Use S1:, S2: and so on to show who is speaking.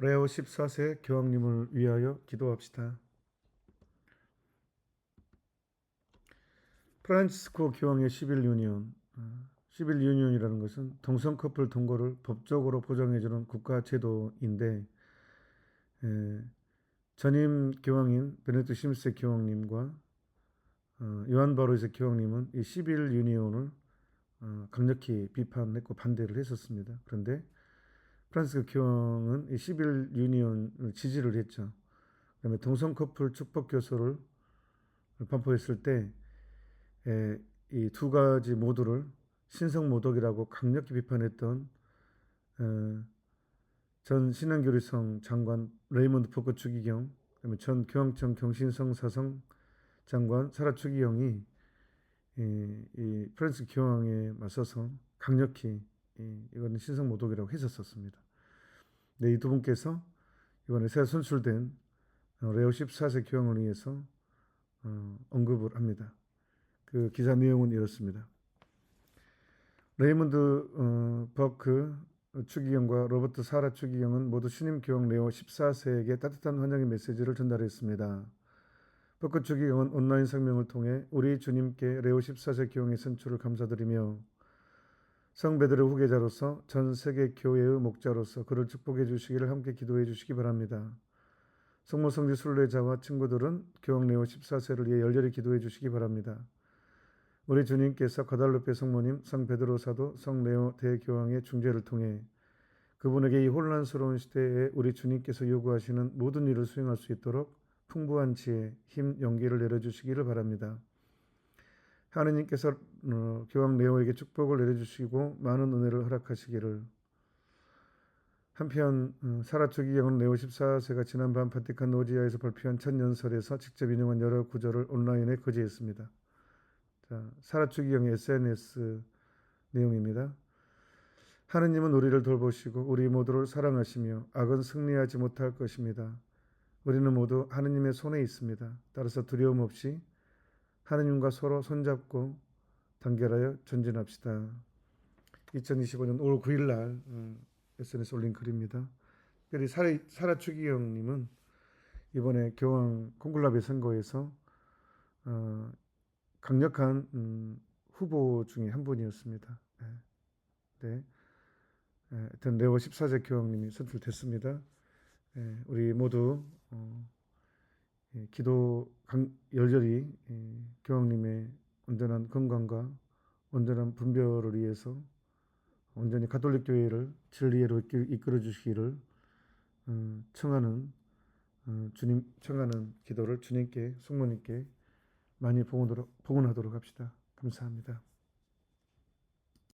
S1: 레오 14세 교황님을 위하여 기도합시다. 프란치스코 교황의 10일 유니온, 어, 10일 유니온이라는 것은 동성 커플 동거를 법적으로 보장해주는 국가 제도인데 에, 전임 교황인 베네딕토 16세 교황님과 어, 요한 바로이세 교황님은 이 10일 유니온을 어, 강력히 비판했고 반대를 했었습니다. 그런데 프란스 교황은 이 10일 유니온을 지지를 했죠. 그다음에 동성 커플 축복 교서를 반포했을 때 이 두 가지 모두를 신성 모독이라고 강력히 비판했던 어, 전 신앙교리성 장관 레이먼드 포커 추기경, 그다음에 전 교황청 경신성 사성 장관 사라 추기경이 이, 이 프랑스 교황에 맞서서 강력히 이, 이거는 신성 모독이라고 했었습니다. 네, 이 두 분께서 이번에 새로 선출된 어, 레오 14세 교황을 위해서 어, 언급을 합니다. 그 기사 내용은 이렇습니다. 레이먼드 어, 버크 추기경과 로버트 사라 추기경은 모두 신임 교황 레오 14세에게 따뜻한 환영의 메시지를 전달했습니다. 버크 추기경은 온라인 성명을 통해 우리 주님께 레오 14세 교황의 선출을 감사드리며 성 베드로 후계자로서 전 세계 교회의 목자로서 그를 축복해 주시기를 함께 기도해 주시기 바랍니다. 성모 성지 순례자와 친구들은 교황 레오 14세를 위해 열렬히 기도해 주시기 바랍니다. 우리 주님께서 가달루페 성모님, 성 베드로 사도, 성 레오 대교황의 중재를 통해 그분에게 이 혼란스러운 시대에 우리 주님께서 요구하시는 모든 일을 수행할 수 있도록 풍부한 지혜, 힘, 용기를 내려주시기를 바랍니다. 하느님께서 어, 교황 레오에게 축복을 내려주시고 많은 은혜를 허락하시기를 한편 어, 사라 초기경은 레오 14세가 지난밤 바티칸 노지아에서 발표한 첫 연설에서 직접 인용한 여러 구절을 온라인에 거지했습니다. 자, 사라 초기경의 SNS 내용입니다. 하느님은 우리를 돌보시고 우리 모두를 사랑하시며 악은 승리하지 못할 것입니다. 우리는 모두 하느님의 손에 있습니다. 따라서 두려움 없이 하느님과 서로 손잡고 단결하여 전진합시다. 2025년 5월 9일 날 어, SNS 올린 글입니다. 특별히 사라, 사라 추기경님은 이번에 교황 콩클라베 선거에서 어, 강력한 음, 후보 중에 한 분이었습니다. 네. 네. 네. 하여튼 레오 14세 교황님이 선출됐습니다. 네. 우리 모두 어, 예, 기도 강, 열렬히 예, 교황님의 온전한 건강과 온전한 분별을 위해서 온전히 가톨릭 교회를 진리로 이끌어 주시기를 어, 청하는 어, 주님 청하는 기도를 주님께 숙모님께 많이 봉헌하도록 합시다. 감사합니다.